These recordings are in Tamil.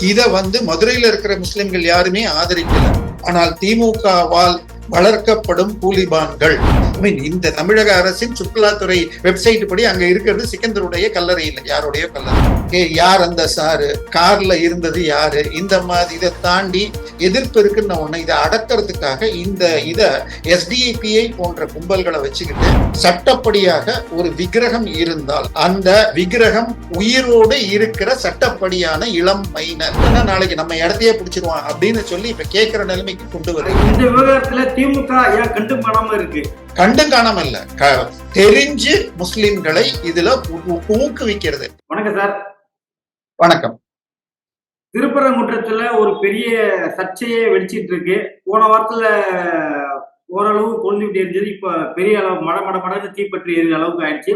இத வந்து மதுரையில இருக்கிற முஸ்லிம்கள் யாருமே ஆதரிக்கல. ஆனால் திமுகவால் வளர்க்கப்படும் கூலிபான்கள். இந்த தமிழக அரசின் சுற்றுலாத்துறை வெப்சைட் படி அங்க இருக்கிறது சிக்கந்தருடைய கல்லறை இல்லை. யாருடைய கல்லறை? ஏ, யார் அந்த சாரு? கார்ல இருந்தது யாரு? இந்த மாதிரி இதை தாண்டி எதிர்ப்பு இருக்குன்னு ஒண்ணு இதை அடக்கிறதுக்காக இந்த இத எஸ்டிஐபிஐ போன்ற கும்பல்களை வச்சுக்கிட்டு சட்டப்படியாக ஒரு விக்கிரகம் இருந்தால் அந்த விக்கிரகம் உயிரோடு இருக்கிற சட்டப்படியான இளம் மைனர். நாளைக்கு நம்ம இடத்தையே பிடிச்சிருவான் அப்படின்னு சொல்லி இப்ப கேட்கிற நிலைமைக்கு கொண்டு வருது இந்த விவகாரத்துல திமுக ஏன் கண்டும் இருக்கு? கண்டும் காணாம இல்ல தெரிஞ்சு முஸ்லிம்களை இதுல ஊக்குவிக்கிறது. வணக்கம் சார். வணக்கம். திருப்பரங்குன்றத்துல ஒரு பெரிய சர்ச்சையே வெடிச்சிட்டு இருக்கு போன வாரத்துல ஓரளவு கொழுந்துவிட்டு இருந்தது இப்ப பெரிய அளவு மட மட மடன்னு தீப்பற்றி எரிகிற அளவுக்கு ஆயிடுச்சு.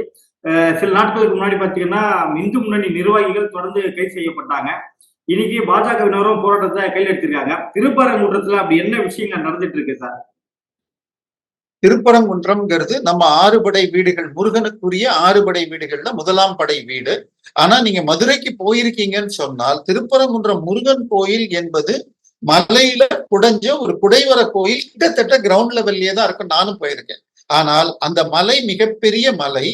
சில நாட்களுக்கு முன்னாடி பாத்தீங்கன்னா இந்து முன்னணி நிர்வாகிகள் தொடர்ந்து கைது செய்யப்பட்டாங்க. இன்னைக்கு பாஜகவினரும் போராட்டத்தை கையில் எடுத்திருக்காங்க திருப்பரங்குன்றத்துல அப்படி என்ன விஷயங்கள் நடந்துட்டு இருக்கு சார்? திருப்பரங்குன்றம்ங்கிறது நம்ம ஆறுபடை வீடுகள் முருகனுக்குரிய ஆறுபடை வீடுகள்ல முதலாம் படை வீடு. ஆனா நீங்க மதுரைக்கு போயிருக்கீங்கன்னு சொன்னால் திருப்பரங்குன்றம் முருகன் கோயில் என்பது மலையில குடைஞ்ச ஒரு குடைவர கோயில் கிட்டத்தட்ட கிரவுண்ட் லெவல்லயே தான் இருக்கும். நானும் போயிருக்கேன். ஆனால் அந்த மலை மிகப்பெரிய மலை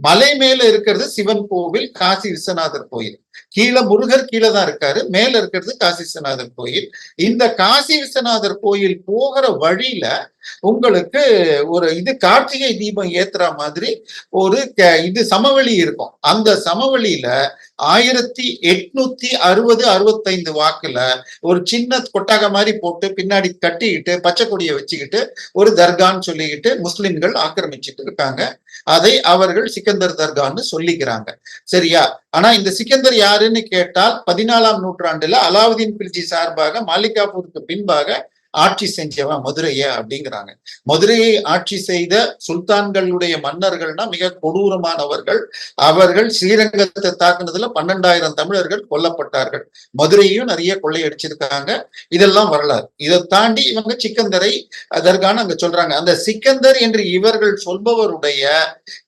மலை மேல இருக்கிறது சிவன் கோவில் காசி விஸ்வநாதர் கோயில். கீழே முருகர் கீழே தான் இருக்காரு. மேல இருக்கிறது காசி விஸ்வநாதர் கோயில். இந்த காசி விஸ்வநாதர் கோயில் போகிற வழியில உங்களுக்கு ஒரு இது கார்த்திகை தீபம் ஏத்துற மாதிரி ஒரு இது சமவெளி இருக்கும். அந்த சமவெளியில ஆயிரத்தி எட்நூத்தி அறுபது அறுபத்தைந்து வாக்குல ஒரு சின்ன கொட்டாக மாதிரி போட்டு பின்னாடி கட்டிக்கிட்டு பச்சை கொடியை வச்சுக்கிட்டு ஒரு தர்கான்னு சொல்லிக்கிட்டு முஸ்லிம்கள் ஆக்கிரமிச்சிட்டு இருக்காங்க. அதை அவர்கள் சிக்கந்தர் தர்கான்னு சொல்லிக்கிறாங்க. சரியா? ஆனா இந்த சிக்கந்தர் யாருன்னு கேட்டால் பதினாலாம் நூற்றாண்டுல அலாவுதீன் பில்ஜி சார்பாக மாலிகாபூருக்கு பின்பாக ஆட்சி செஞ்சவன் மதுரைய அப்படிங்கிறாங்க. மதுரையை ஆட்சி செய்த சுல்தான்களுடைய மன்னர்கள்னா மிக கொடூரமானவர்கள். அவர்கள் ஸ்ரீரங்கத்தை தாக்குனதுல பன்னெண்டாயிரம் தமிழர்கள் கொல்லப்பட்டார்கள். மதுரையும் நிறைய கொள்ளையடிச்சிருக்காங்க. இதெல்லாம் வரலாறு. இதை தாண்டி இவங்க சிக்கந்தரை அதற்கான அங்க சொல்றாங்க. அந்த சிக்கந்தர் என்று இவர்கள் சொல்பவருடைய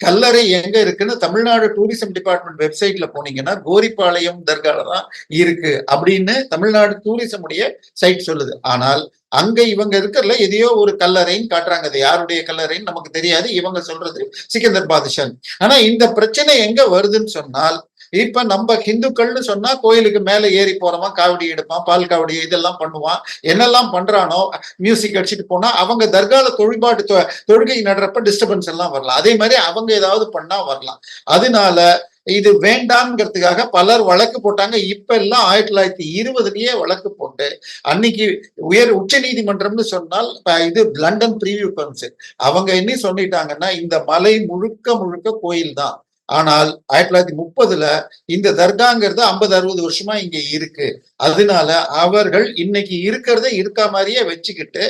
கல்லறை எங்க இருக்குன்னு தமிழ்நாடு டூரிசம் டிபார்ட்மெண்ட் வெப்சைட்ல போனீங்கன்னா கோரிப்பாளையம் தர்கால தான் இருக்கு அப்படின்னு தமிழ்நாடு டூரிசம் உடைய சைட் சொல்லுது. ஆனால் அங்க இவங்க இருக்கிறதுல எதையோ ஒரு கல்லறைன்னு காட்டுறாங்க. அது யாருடைய கல்லறைன்னு நமக்கு தெரியாது. இவங்க சொல்றது சிக்கந்தர் பாதுஷான். ஆனா இந்த பிரச்சனை எங்க வருதுன்னு சொன்னால் இப்ப நம்ம ஹிந்துக்கள்னு சொன்னா கோயிலுக்கு மேல ஏறி போறவன் காவடி எடுப்பான் பால் காவடி இதெல்லாம் பண்ணுவான். என்னெல்லாம் பண்றானோ மியூசிக் அடிச்சுட்டு போனா அவங்க தர்கால தொழில்பாட்டு தொ- தொழுகை நடுறப்ப டிஸ்டர்பன்ஸ் எல்லாம் வரலாம். அதே மாதிரி அவங்க ஏதாவது பண்ணா வரலாம். அதனால இது வேண்டாம்ங்கிறதுக்காக பலர் வழக்கு போட்டாங்க. இப்ப எல்லாம் ஆயிரத்தி தொள்ளாயிரத்தி இருபதுலயே வழக்கு போட்டு அன்னைக்கு உயர் உச்ச நீதிமன்றம்னு சொன்னால் இது லண்டன் பிரிவியூ கவுன்சில் அவங்க என்ன சொல்லிட்டாங்கன்னா இந்த மலை முழுக்க முழுக்க கோயில் தான். ஆனால் ஆயிரத்தி தொள்ளாயிரத்தி முப்பதுல இந்த தர்காங்கிறது ஐம்பது அறுபது வருஷமா இங்க இருக்கு. அதனால அவர்கள் இன்னைக்கு இருக்கிறத இருக்க மாதிரியே வச்சுக்கிட்டு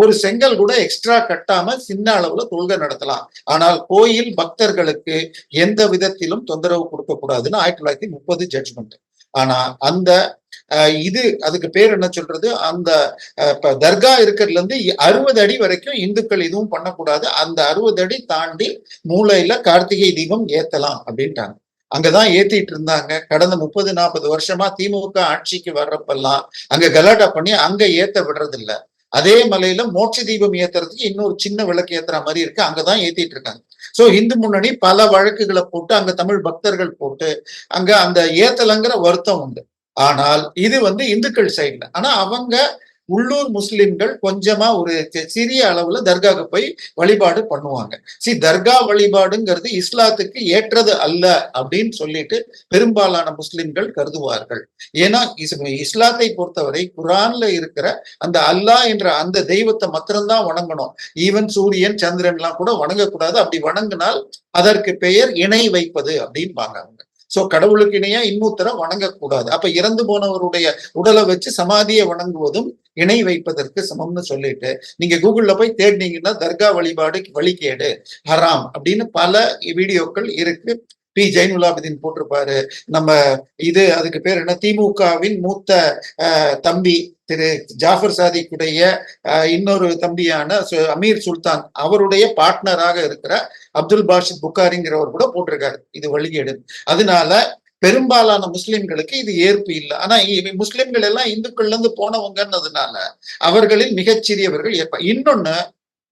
ஒரு செங்கல் கூட எக்ஸ்ட்ரா கட்டாம சின்ன அளவுல தொழுகை நடத்தலாம். ஆனால் கோயில் பக்தர்களுக்கு எந்த விதத்திலும் தொந்தரவு கொடுக்க கூடாதுன்னு ஆயிரத்தி தொள்ளாயிரத்தி முப்பது ஜட்ஜ்மெண்ட் ஆனா அந்த இது அதுக்கு பேர் என்ன சொல்றது? அந்த தர்கா இருக்கிறதுல இருந்து அறுபது அடி வரைக்கும் இந்துக்கள் எதுவும் பண்ணக்கூடாது. அந்த அறுபது அடி தாண்டி மூலையில கார்த்திகை தீபம் ஏத்தலாம் அப்படின்ட்டாங்க. அங்கதான் ஏத்திட்டு இருந்தாங்க. கடந்த முப்பது நாற்பது வருஷமா திமுக ஆட்சிக்கு வர்றப்பெல்லாம் அங்க கலாட்டா பண்ணி அங்க ஏத்த விடுறது இல்லை அதே மலையில மோட்ச தீபம் ஏத்துறதுக்கு இன்னொரு சின்ன விளக்கு ஏத்துற மாதிரி இருக்கு. அங்கதான் ஏத்திட்டு இருக்காங்க. சோ இந்து முன்னணி பல வழக்குகளை போட்டு அங்க தமிழ் பக்தர்கள் போட்டு அங்க அந்த ஏத்தலங்கிற வருத்தம் உண்டு. ஆனால் இது வந்து இந்துக்கள் சைடுல ஆனா அவங்க உள்ளூர் முஸ்லிம்கள் கொஞ்சமா ஒரு சிறிய அளவுல தர்காவுக்கு போய் வழிபாடு பண்ணுவாங்க. சி தர்கா வழிபாடுங்கிறது இஸ்லாத்துக்கு ஏற்றது அல்ல அப்படின்னு சொல்லிட்டு பெரும்பாலான முஸ்லிம்கள் கருதுவார்கள். ஏன்னா இஸ்லாத்தை பொறுத்தவரை குரான்ல இருக்கிற அந்த அல்லாஹ் என்ற அந்த தெய்வத்தை மாத்திரம்தான் வணங்கணும். ஈவன் சூரியன் சந்திரன் எல்லாம் கூட வணங்கக்கூடாது. அப்படி வணங்கினால் அதற்கு பெயர் இணை வைப்பது அப்படின்பாங்க அவங்க. சோ கடவுளுக்கு இணையா இன்னொருத்தரை வணங்கக்கூடாது. அப்ப இறந்து போனவருடைய உடலை வச்சு சமாதியை வணங்குவதும் இணை வைப்பதற்கு சமம்னு சொல்லிட்டு நீங்க கூகுள்ல போய் தேடினீங்கன்னா தர்கா வழிபாடு வழிகேடு ஹராம் அப்படின்னு பல வீடியோக்கள் இருக்கு. பி. ஜெயினுலாபுதீன் போட்டிருப்பாரு. நம்ம இது அதுக்கு பேர் என்ன? திமுகவின் மூத்த தம்பி திரு ஜாஃபர் சாதிக்குடைய அஹ், இன்னொரு தம்பியான சு- அமீர் சுல்தான் அவருடைய பார்ட்னராக இருக்கிற அப்துல் பாஷித் புக்காரிங்கிறவர் கூட போட்டிருக்காரு. இது வழிகேடு அதனால பெரும்பாலான முஸ்லிம்களுக்கு இது ஏற்பு இல்லை. ஆனா இ- முஸ்லிம்கள் எல்லாம் இந்துக்கள்ல இருந்து போனவங்கன்னதுனால அவர்களில் மிகச்சிறியவர்கள் ஏற்ப இன்னொன்னு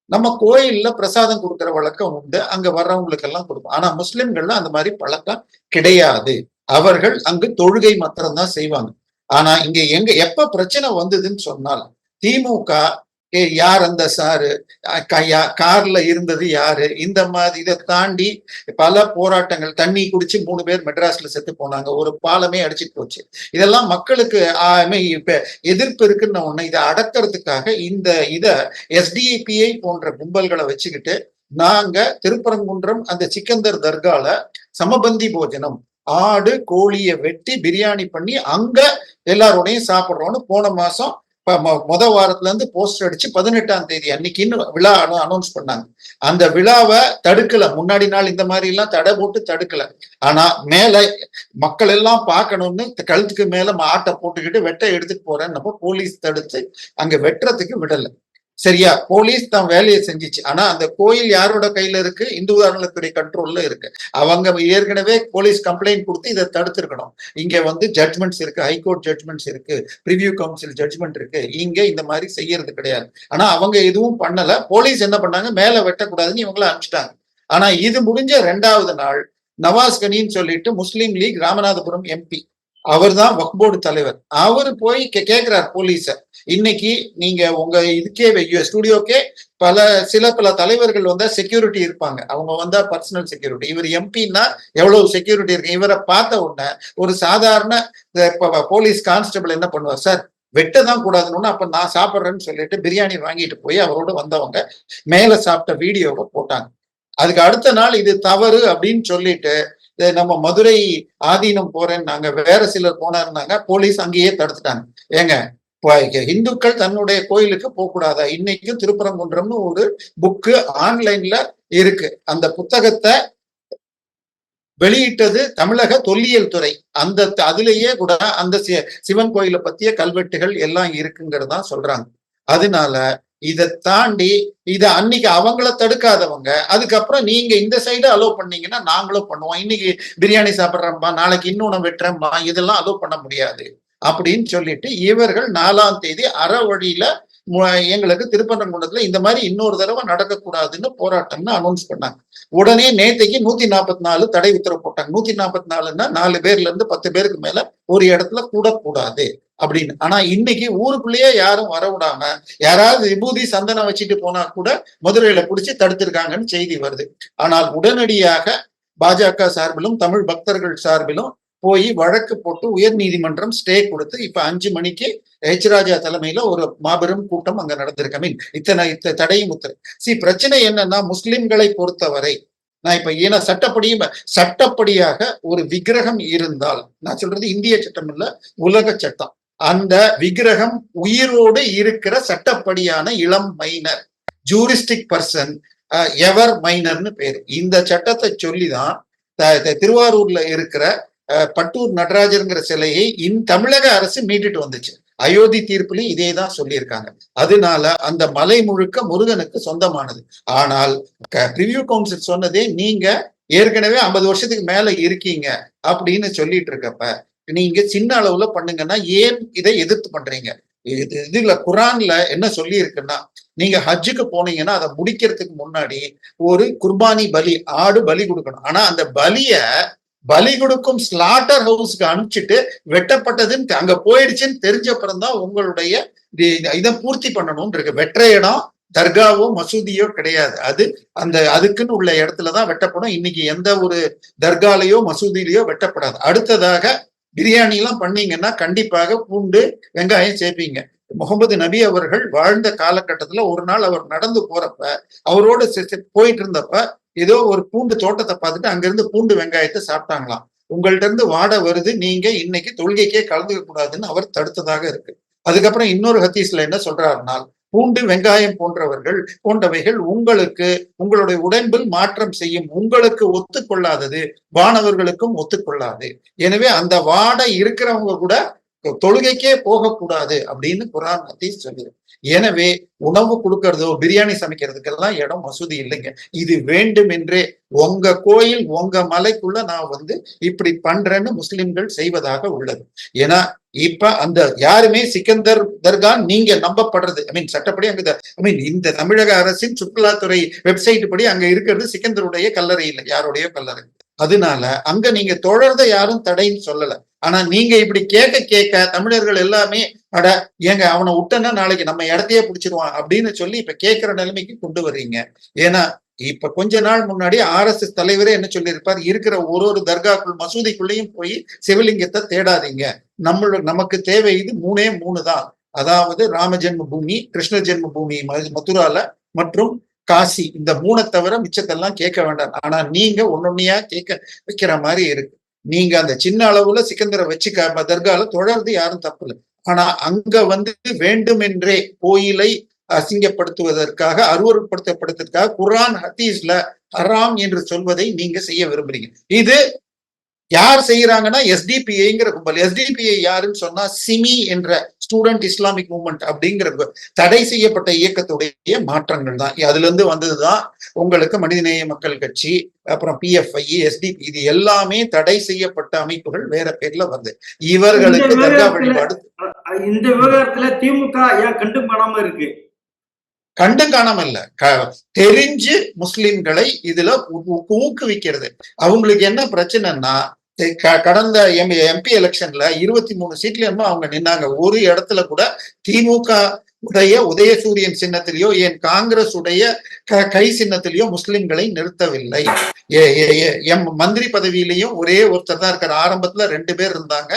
நம்ம கோயில்ல பிரசாதம் கொடுக்கிற வழக்கம் உண்டு அங்க வர்றவங்களுக்கு எல்லாம் கொடுப்போம். ஆனா முஸ்லிம்கள்ல அந்த மாதிரி பழக்கம் கிடையாது. அவர்கள் அங்கு தொழுகை மாத்திரம்தான் செய்வாங்க. ஆனா இங்க எங்க எப்ப பிரச்சனை வந்ததுன்னு சொன்னால் திமுக ஏ, யார் அந்த சாரு? க- யா- கார்ல இருந்தது யாரு? இந்த மாதிரி இதை தாண்டி பல போராட்டங்கள் தண்ணி குடிச்சு மூணு பேர் மெட்ராஸ்ல செத்து போனாங்க. ஒரு பாலமே அடிச்சிட்டு போச்சு. இதெல்லாம் மக்களுக்கு இப்ப எதிர்ப்பு இருக்குன்னு ஒண்ணு இதை அடக்கிறதுக்காக இந்த இதை எஸ்டிஐபிஐ போன்ற கும்பல்களை வச்சுக்கிட்டு நாங்க திருப்பரங்குன்றம் அந்த சிக்கந்தர் தர்கால சமபந்தி போஜனம் ஆடு கோழியை வெட்டி பிரியாணி பண்ணி அங்க எல்லாரோடையும் சாப்பிடுறோம்னு போன மாசம் மொத வாரத்துல இருந்து போஸ்டர் அடிச்சு பதினெட்டாம் தேதி அன்னைக்குன்னு விழா அனௌன்ஸ் பண்ணாங்க. அந்த விழாவை தடுக்கல. முன்னாடி நாள் இந்த மாதிரி எல்லாம் தடை போட்டு தடுக்கல. ஆனா மேல மக்கள் எல்லாம் பார்க்கணும்னு கழுத்துக்கு மேல ஆட்டை போட்டுக்கிட்டு வெட்ட எடுத்துட்டு போறேன்னப்போ போலீஸ் தடுத்து அங்க வெட்டுறதுக்கு விடலை. சரியா? போலீஸ் தான் வேலையை செஞ்சுச்சு. ஆனா அந்த கோயில் யாரோட கையில இருக்கு? இந்து அறநிலைத்துறை கண்ட்ரோல்ல இருக்கு. அவங்க ஏற்கனவே போலீஸ் கம்ப்ளைண்ட் கொடுத்து இதை தடுத்திருக்கணும். இங்க வந்து ஜட்மெண்ட்ஸ் இருக்கு. ஹைகோர்ட் ஜட்மெண்ட்ஸ் இருக்கு. ரிவ்யூ கவுன்சில் ஜட்மெண்ட் இருக்கு. இங்க இந்த மாதிரி செய்யறது கிடையாது. ஆனா அவங்க எதுவும் பண்ணல. போலீஸ் என்ன பண்ணாங்க? மேல வெட்டக்கூடாதுன்னு இவங்கள அனுப்பிச்சிட்டாங்க. ஆனா இது முடிஞ்ச ரெண்டாவது நாள் நவாஸ் கனின்னு சொல்லிட்டு முஸ்லீம் லீக் ராமநாதபுரம் எம்பி அவர் தான் போர்டு தலைவர். அவர் போய் கே- போலீஸ. இன்னைக்கு நீங்க உங்க இதுக்கே ஸ்டுடியோக்கே பல சில பல தலைவர்கள் வந்தா செக்யூரிட்டி இருப்பாங்க. அவங்க வந்தா பர்சனல் செக்யூரிட்டி இவர் எம்பின்னா எவ்வளவு செக்யூரிட்டி இருக்கு? இவரை பார்த்த உடனே ஒரு சாதாரண போலீஸ் கான்ஸ்டபிள் என்ன பண்ணுவார்? சார் வெட்ட தான் கூடாதுன்னு அப்ப நான் சாப்பிட்றேன்னு சொல்லிட்டு பிரியாணி வாங்கிட்டு போய் அவரோட வந்தவங்க மேல சாப்பிட்ட வீடியோவை போட்டாங்க. அதுக்கு அடுத்த நாள் இது தவறு அப்படின்னு சொல்லிட்டு நம்ம மதுரை ஆதீனம் போறேன்னு நாங்க வேற சிலர் போனாருன்னாங்க. போலீஸ் அங்கேயே தடுத்துட்டாங்க. ஏங்க இந்துக்கள் தன்னுடைய கோயிலுக்கு போக கூடாதா இன்னைக்கும் திருப்பரங்குன்றம்னு ஒரு புக்கு ஆன்லைன்ல இருக்கு. அந்த புத்தகத்தை வெளியிட்டது தமிழக தொல்லியல் துறை. அந்த அதுலயே கூட அந்த சி- சிவன் கோயிலை பத்திய கல்வெட்டுகள் எல்லாம் இருக்குங்கிறதா சொல்றாங்க. அதனால இதை தாண்டி இதை அன்னைக்கு அவங்கள தடுக்காதவங்க அதுக்கப்புறம் நீங்க இந்த சைடு அலோவ் பண்ணீங்கன்னா நாங்களும் பண்ணுவோம். இன்னைக்கு பிரியாணி சாப்பிட்றோம்பா நாளைக்கு இன்னொன்னு வெட்டுறோம்பா இதெல்லாம் அலோவ் பண்ண முடியாது. அப்படின்னு சொல்லிட்டு இவர்கள் நாலாம் தேதி அற வழியில எங்களுக்கு திருப்பரங்குன்றத்துல இந்த மாதிரி இன்னொரு தடவை நடக்கக்கூடாதுன்னு போராட்டம்னு அனௌன்ஸ் பண்ணாங்க. உடனே நேத்தைக்கு நூத்தி நாற்பத்தி நாலு தடை உத்தரவு போட்டாங்க. நூத்தி நாற்பத்தி நாலுன்னா நாலு பேர்ல இருந்து பத்து பேருக்கு மேல ஒரு இடத்துல கூடக்கூடாது. அப்படின்னு. ஆனா இன்னைக்கு ஊருக்குள்ளேயே யாரும் வர விடாம யாராவது விபூதி சந்தனம் வச்சுட்டு போனா கூட மதுரையில புடிச்சு தடுத்திருக்காங்கன்னு செய்தி வருது. ஆனால் உடனடியாக பாஜக சார்பிலும் தமிழ் பக்தர்கள் சார்பிலும் போய் வழக்கு போட்டு உயர் நீதிமன்றம் ஸ்டே கொடுத்து இப்ப அஞ்சு மணிக்கு ஹெச் ராஜா தலைமையில ஒரு மாபெரும் கூட்டம் அங்க நடந்திருக்கு. மீன் இத்தனை இத்த தடையும் உத்தரவு சி பிரச்சனை என்னன்னா முஸ்லிம்களை பொறுத்தவரை நான் இப்ப ஏன்னா சட்டப்படியும் சட்டப்படியாக ஒரு விக்கிரகம் இருந்தால் நான் சொல்றது இந்திய சட்டம் இல்ல உலக சட்டம். அந்த விக்கிரகம் உயிரோடு இருக்கிற சட்டப்படியான இளம் மைனர் ஜூரிஸ்டிக் பர்சன் எவர் மைனர்னு பேரு. இந்த சட்டத்தை சொல்லிதான் திருவாரூர்ல இருக்கிற அஹ், பட்டூர் நடராஜருங்கிற சிலையை இன் தமிழக அரசு மீட்டுட்டு வந்துச்சு. அயோத்தி தீர்ப்புலையும் இதே தான் சொல்லியிருக்காங்க. அதனால அந்த மலை முழுக்க முருகனுக்கு சொந்தமானது. ஆனால் ரிவ்யூ கவுன்சில் சொன்னதே நீங்க ஏற்கனவே ஐம்பது வருஷத்துக்கு மேல இருக்கீங்க அப்படின்னு சொல்லிட்டு இருக்கப்ப நீங்க சின்ன அளவுல பண்ணுங்கன்னா ஏன் இதை எதிர்த்து பண்றீங்க? இது இதுல குரான்ல என்ன சொல்லி இருக்குன்னா நீங்க ஹஜ்ஜுக்கு போனீங்கன்னா அதை முடிக்கிறதுக்கு முன்னாடி ஒரு குர்பானி பலி ஆடு பலி கொடுக்கணும். ஆனா அந்த பலிய பலி கொடுக்கும் ஸ்லாட்டர் ஹவுஸ்க்கு அனுப்பிச்சிட்டு வெட்டப்பட்டதுன்னு அங்க போயிடுச்சுன்னு தெரிஞ்ச தான் உங்களுடைய இதை பூர்த்தி பண்ணணும்னு இருக்கு. வெற்ற இடம் தர்காவோ மசூதியோ கிடையாது. அது அந்த அதுக்குன்னு உள்ள இடத்துலதான் வெட்டப்படும். இன்னைக்கு எந்த ஒரு தர்காலையோ மசூதியிலையோ வெட்டப்படாது. அடுத்ததாக பிரியாணி எல்லாம் பண்ணீங்கன்னா கண்டிப்பாக பூண்டு வெங்காயம் சேர்ப்பீங்க முகமது நபி அவர்கள் வாழ்ந்த காலகட்டத்துல ஒரு நாள் அவர் நடந்து போறப்ப அவரோட செ- போயிட்டு இருந்தப்ப ஏதோ ஒரு பூண்டு தோட்டத்தை பார்த்துட்டு அங்கிருந்து பூண்டு வெங்காயத்தை சாப்பிட்டாங்களாம். உங்கள்ட்ட இருந்து வாடை வருது நீங்க இன்னைக்கு தொழுகைக்கே கலந்துக்க கூடாதுன்னு அவர் தடுத்ததாக இருக்கு. அதுக்கப்புறம் இன்னொரு ஹத்தீஸ்ல என்ன சொல்றாருனால் பூண்டு வெங்காயம் போன்றவர்கள் போன்றவைகள் உங்களுக்கு உங்களுடைய உடம்பில் மாற்றம் செய்யும் உங்களுக்கு ஒத்துக்கொள்ளாதது வானவர்களுக்கும் ஒத்துக்கொள்ளாது. எனவே அந்த வாடை இருக்கிறவங்க கூட தொழுகைக்கே போகக்கூடாது அப்படின்னு குரான் ஹதீஸ் சொல்லுது. எனவே உணவு கொடுக்கறதோ பிரியாணி சமைக்கிறதுக்கெல்லாம் இடம் மசூதி இல்லைங்க. இது வேண்டும் என்றே உங்க கோயில் உங்க மலைக்குள்ள நான் வந்து இப்படி பண்றேன்னு முஸ்லிம்கள் செய்வதாக உள்ளது. ஏன்னா இப்ப அந்த யாருமே சிக்கந்தர் தர்கா நீங்க நம்பப்படுறது ஐ மீன் சட்டப்படி அங்க ஐ மீன் இந்த தமிழக அரசின் சுற்றுலாத்துறை வெப்சைட் படி அங்க இருக்கிறது சிக்கந்தருடைய கல்லறை இல்லை யாருடைய கல்லறை. அதனால அங்க நீங்க தொடர்ந்த யாரும் தடைன்னு சொல்லல. ஆனா நீங்க இப்படி கேட்க கேட்க தமிழர்கள் எல்லாமே அட ஏங்க அவனை விட்டனா நாளைக்கு நம்ம இடத்தையே பிடிச்சிருவான் அப்படின்னு சொல்லி இப்ப கேட்கிற நிலைமைக்கு கொண்டு வர்றீங்க. ஏன்னா இப்ப கொஞ்ச நாள் முன்னாடி ஆர் எஸ் எஸ் தலைவரே என்ன சொல்லியிருப்பார்? இருக்கிற ஒரு ஒரு தர்காக்குள் மசூதிக்குள்ளேயும் போய் சிவலிங்கத்தை தேடாதீங்க. நம்மளோட நமக்கு தேவை இது மூணே மூணு தான். அதாவது ராம ஜென்ம பூமி கிருஷ்ண ஜென்ம பூமி மதுரால மற்றும் காசி. இந்த மூணை தவிர மிச்சத்தெல்லாம் கேட்க வேண்டாம். ஆனா நீங்க ஒன்னொன்னையா கேட்க வைக்கிற மாதிரி இருக்கு. நீங்க அந்த சின்ன அளவுல சிக்கந்தரை வச்சு தர்கால தொடர்ந்து யாரும் தப்பு இல்லை. ஆனா அங்க வந்து வேண்டுமென்றே கோயிலை அசிங்கப்படுத்துவதற்காக அருவறுப்படுத்தப்படுவதற்காக குரான் ஹதீஸ்ல ஹராம் என்று சொல்வதை நீங்க செய்ய விரும்புறீங்க. இது யார் செய்யறாங்கன்னா எஸ்டிபிஐங்கிற கும்பல். எஸ்டிபிஐ யாருன்னு சொன்னா சிமி என்ற ஸ்டூடெண்ட் இஸ்லாமிக் மூவ்மெண்ட் அப்படிங்கிற தடை செய்யப்பட்ட இயக்கத்துடைய மாற்றங்கள் தான். அதுல இருந்து வந்ததுதான் உங்களுக்கு மனிதநேய மக்கள் கட்சி அப்புறம் பிஎஃப்ஐ எஸ்டிபி இது எல்லாமே தடை செய்யப்பட்ட அமைப்புகள் வேற பேர்ல வருது. இவர்களுக்கு தர்கா வழிபாடு இந்த விவகாரத்துல திமுக ஏன் கண்டு காணாம இருக்கு? கண்டும் காணாம இல்ல. தெரிஞ்சு முஸ்லிம்களை இதுல ஊக்குவிக்கிறது. அவங்களுக்கு என்ன பிரச்சனைன்னா கடந்த எம் எம்பி எலெக்ஷன்ல இருபத்தி மூணு சீட்ல என்னமோ அவங்க நின்னாங்க. ஒரு இடத்துல கூட திமுக உடைய உதயசூரியன் சின்னத்திலேயோ என் காங்கிரஸ் உடைய கை சின்னத்திலேயோ முஸ்லிம்களை நிறுத்தவில்லை. எம் மந்திரி பதவியிலையும் ஒரே ஒருத்தர் தான் இருக்கிற ஆரம்பத்துல ரெண்டு பேர் இருந்தாங்க.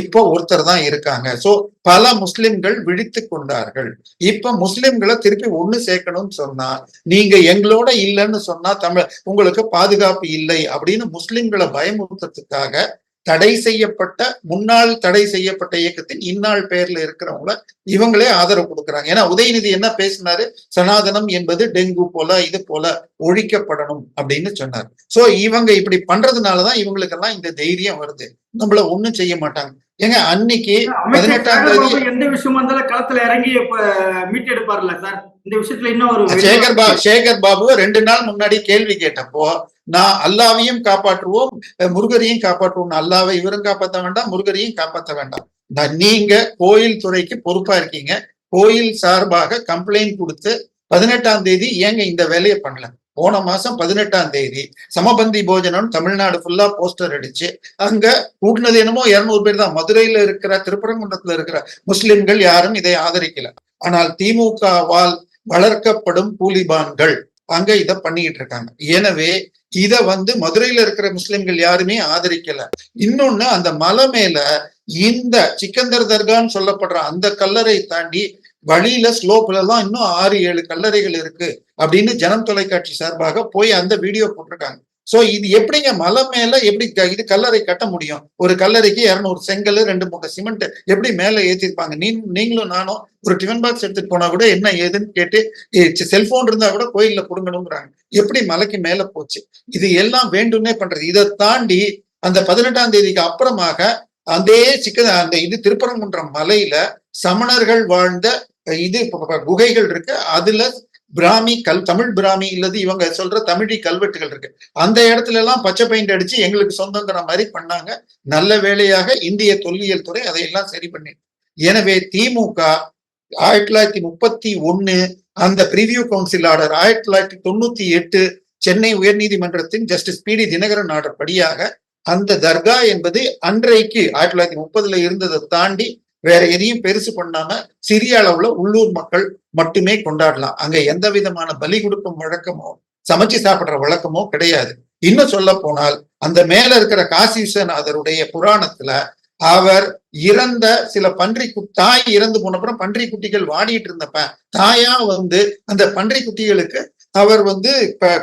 இப்போ ஒருத்தர் தான் இருக்காங்க. சோ பல முஸ்லிம்கள் விழித்து கொண்டார்கள். இப்ப முஸ்லிம்களை திருப்பி ஒண்ணு சேர்க்கணும்னு சொன்னா நீங்க எங்களோட இல்லைன்னு சொன்னா தமிழ் உங்களுக்கு பாதுகாப்பு இல்லை அப்படின்னு முஸ்லிம்களை பயமுறுத்துறதுக்காக தடை செய்யப்பட்ட முன்னாள் தடை செய்யப்பட்ட இயக்கத்தின் இந்நாள் பெயர்ல இருக்கிறவங்கள இவங்களே ஆதரவு கொடுக்குறாங்க. ஏன்னா உதயநிதி என்ன பேசினாரு? சனாதனம் என்பது டெங்கு போல இது போல ஒழிக்கப்படணும் அப்படின்னு சொன்னார். சோ இவங்க இப்படி பண்றதுனாலதான் இவங்களுக்கெல்லாம் இந்த தைரியம் வருது. நம்மள ஒண்ணும் செய்ய மாட்டாங்க. ஏங்க அன்னைக்கு பதினெட்டாம் தேதி எந்த விஷயமா இருந்தாலும் களத்துல இறங்கி மீட் எடுப்பார்ல சார்? இந்த விஷயத்துல இன்னும் ஒரு சேகர் பாபு சேகர் பாபு ரெண்டு நாள் முன்னாடி கேள்வி கேட்டப்போ நான் அல்லாவையும் காப்பாற்றுவோம் முருகரையும் காப்பாற்றுவோம். அல்லாவை இவரும் காப்பாற்ற வேண்டாம் முருகரையும் காப்பாற்ற வேண்டாம். நீங்க கோயில் துறைக்கு பொறுப்பா இருக்கீங்க. கோயில் சார்பாக கம்ப்ளைண்ட் கொடுத்து பதினெட்டாம் தேதி ஏங்க இந்த வேலையை பண்ணல? போன மாசம் பதினெட்டாம் தேதி சமபந்தி போஜனம் தமிழ்நாடு ஃபுல்லா போஸ்டர் அடிச்சு அங்க கூட்டினது என்னமோ இருநூறு பேர் தான். மதுரையில இருக்கிற திருப்பரங்குன்றத்துல இருக்கிற முஸ்லிம்கள் யாரும் இதை ஆதரிக்கல. ஆனால் திமுகவால் வளர்க்கப்படும் கூலிபான்கள் அங்க இத பண்ணிக்கிட்டு இருக்காங்க. எனவே இத வந்து மதுரையில இருக்கிற முஸ்லிம்கள் யாருமே ஆதரிக்கல. இன்னொன்னு அந்த மலை மேல இந்த சிக்கந்தர் தர்கான்னு சொல்லப்படுற அந்த கல்லறை தாண்டி வழியில ஸ்லோப்ல எல்லாம் இன்னும் ஆறு ஏழு கல்லறைகள் இருக்கு அப்படின்னு ஜனம் தொலைக்காட்சி சார்பாக போய் அந்த வீடியோ போட்டிருக்காங்க. சோ இது எப்படிங்க மலை மேல எப்படி இது கல்லறை கட்ட முடியும்? ஒரு கல்லறைக்கு இரநூறு செங்கல் ரெண்டு மூணு சிமெண்ட் எப்படி மேல ஏத்திருப்பாங்க? நீ நீங்களும் நானும் ஒரு டிஃபன் பாக்ஸ் எடுத்துட்டு போனா கூட என்ன ஏதுன்னு கேட்டு செல்போன் இருந்தா கூட கோயில்ல கொடுங்கணுங்கிறாங்க எப்படி மலைக்கு மேல போச்சு? இது எல்லாம் வேண்டும்னே பண்றது. இதை தாண்டி அந்த பதினெட்டாம் தேதிக்கு அப்புறமாக அதே சிக்க அந்த இது திருப்பரங்குன்றம் மலையில சமணர்கள் வாழ்ந்த இது குகைகள் இருக்கு. அதுல பிராமி கல் தமிழ் பிராமி இல்லது இவங்க சொல்ற தமிழி கல்வெட்டுகள் இருக்கு. அந்த இடத்துல எல்லாம் பச்சை பெயிண்ட் அடிச்சு எங்களுக்கு சொந்தங்கிற மாதிரி பண்ணாங்க. நல்ல வேலையாக இந்திய தொல்லியல் துறை அதையெல்லாம் சரி பண்ணி எனவே திமுக ஆயிரத்தி தொள்ளாயிரத்தி முப்பத்தி ஒன்னு அந்த பிரிவியூ கவுன்சில் ஆர்டர் ஆயிரத்தி தொள்ளாயிரத்தி தொண்ணூத்தி எட்டு சென்னை உயர்நீதிமன்றத்தின் justice P D Dinakaran order படியாக அந்த தர்கா என்பது அன்றைக்கு ஆயிரத்தி தொள்ளாயிரத்தி முப்பதுல இருந்ததை தாண்டி வேற எதையும் பெருசு பண்ணாம சிறிய அளவுல உள்ளூர் மக்கள் மட்டுமே கொண்டாடலாம். அங்க எந்த விதமான பலி கொடுக்கும் வழக்கமோ சமைச்சு சாப்பிடுற வழக்கமோ கிடையாது. இன்னும் சொல்ல போனால் அந்த மேல இருக்கிற காசி விஸ்வநாதருடைய புராணத்துல அவர் இறந்த சில பன்றி தாய் இறந்து போனப்புறம் பன்றி குட்டிகள் வாடிட்டு இருந்தப்ப தாயா வந்து அந்த பன்றி குட்டிகளுக்கு அவர் வந்து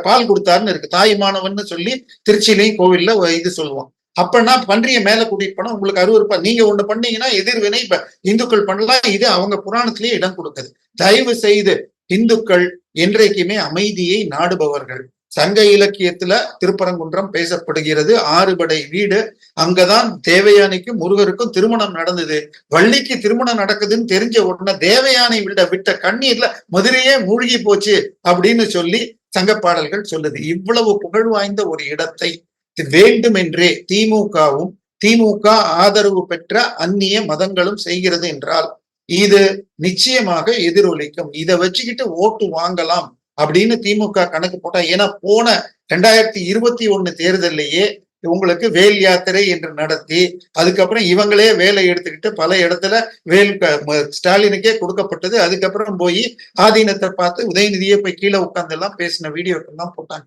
பால் கொடுத்தாருன்னு இருக்கு. தாயுமானவன் சொல்லி திருச்சியிலையும் கோவில்ல இது சொல்லுவோம் அப்பனா பன்றிய மேல கூட்டிட்டு போனா உங்களுக்கு அருவருப்பா. நீங்க ஒண்ணு பண்ணீங்கன்னா எதிர்வினை இப்ப இந்துக்கள் பண்ணலாம். இது அவங்க புராணத்திலேயே இடம் கொடுக்குது. தயவு செய்து இந்துக்கள் என்றைக்குமே அமைதியை நாடுபவர்கள். சங்க இலக்கியத்துல திருப்பரங்குன்றம் பேசப்படுகிறது. ஆறுபடை வீடு. அங்கதான் தேவயானைக்கும் முருகருக்கும் திருமணம் நடந்தது. வள்ளிக்கு திருமணம் நடக்குதுன்னு தெரிஞ்ச உடனே தேவயானை விட விட்ட கண்ணீர்ல மதுரையே மூழ்கி போச்சு அப்படின்னு சொல்லி சங்க பாடல்கள் சொல்லுது. இவ்வளவு புகழ் வாய்ந்த ஒரு இடத்தை வேண்டுமென்றே திமுகவும் திமுக ஆதரவு பெற்ற அந்நிய மதங்களும் செய்கிறது என்றால் இது நிச்சயமாக எதிரொலிக்கும். இதை வச்சுக்கிட்டு ஓட்டு வாங்கலாம் அப்படின்னு திமுக கணக்கு போட்டா ஏன்னா போன ரெண்டாயிரத்தி இருபத்தி ஒண்ணு தேர்தல்லையே உங்களுக்கு வேல் யாத்திரை என்று நடத்தி அதுக்கப்புறம் இவங்களே வேலை எடுத்துக்கிட்டு பல இடத்துல வேல் ஸ்டாலினுக்கே கொடுக்கப்பட்டது. அதுக்கப்புறம் போய் ஆதீனத்தை பார்த்து உதயநிதியை போய் கீழே உட்கார்ந்து எல்லாம் பேசின வீடியோக்கள் தான் போட்டாங்க.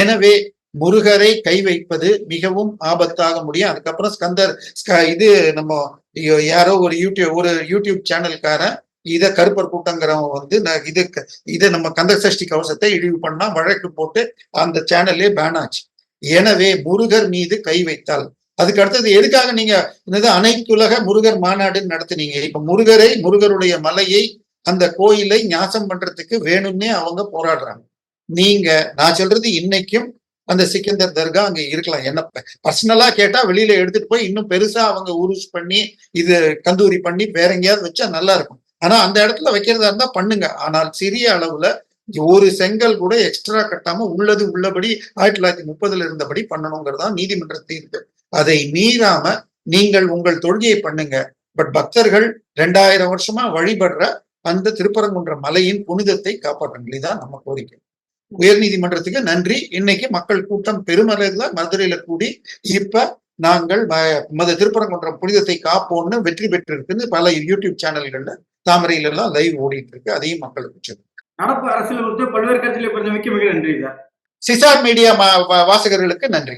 எனவே முருகரை கை வைப்பது மிகவும் ஆபத்தாக முடியும். அதுக்கப்புறம் ஸ்கந்தர் ஸ்க- இது நம்ம யாரோ ஒரு யூடியூப் ஒரு யூடியூப் சேனல்காரன் இத கருப்பர் கூட்டங்கிறவங்க வந்து நான் இது இதை நம்ம கந்த சஷ்டி கவசத்தை இழிவு பண்ணா வழக்கு போட்டு அந்த சேனல்லே பேன் ஆச்சு. எனவே முருகர் மீது கை வைத்தால். அதுக்கு அடுத்தது எதுக்காக நீங்க என்னது அனைத்துலக முருகர் மாநாடுன்னு நடத்துனீங்க? இப்ப முருகரை முருகருடைய மலையை அந்த கோயிலை ஞாசம் பண்றதுக்கு வேணும்னே அவங்க போராடுறாங்க. நீங்க நான் சொல்றது இன்னைக்கும் அந்த சிக்கந்தர் தர்கா அங்க இருக்கலாம். என்ன பர்சனலா கேட்டா வெளியில எடுத்துட்டு போய் இன்னும் பெருசா அவங்க உருஸ் பண்ணி இது கந்தூரி பண்ணி வேற எங்கேயாவது வச்சா நல்லா இருக்கும். ஆனா அந்த இடத்துல வைக்கிறதா இருந்தா பண்ணுங்க. ஆனால் சிறிய அளவுல ஒரு செங்கல் கூட எக்ஸ்ட்ரா கட்டாம உள்ளது உள்ளபடி ஆயிரத்தி தொள்ளாயிரத்தி முப்பதுல இருந்தபடி பண்ணணுங்கிறதா நீதிமன்ற தீர்ப்பு. அதை மீறாம நீங்கள் உங்கள் தொழுகையை பண்ணுங்க. பட் பக்தர்கள் ரெண்டாயிரம் வருஷமா வழிபடுற அந்த திருப்பரங்குன்ற மலையின் புனிதத்தை காப்பாற்றுங்கள். தான் நம்ம கோரிக்கை. உயர்நீதிமன்றத்துக்கு நன்றி. இன்னைக்கு மக்கள் கூட்டம் பெருமளவுல மதுரையில கூடி இப்ப நாங்கள் மத திருப்பரங்குன்றம் புனிதத்தை காப்போம்னு வெற்றி பெற்றிருக்குன்னு பல யூடியூப் சேனல்கள்ல தாமரையில எல்லாம் லைவ் ஓடிட்டு இருக்கு அதையும் மக்களுக்கு நடப்பு அரசியல் பல்வேறு மிக நன்றி சார் சிசார் மீடியா வாசகர்களுக்கு நன்றி.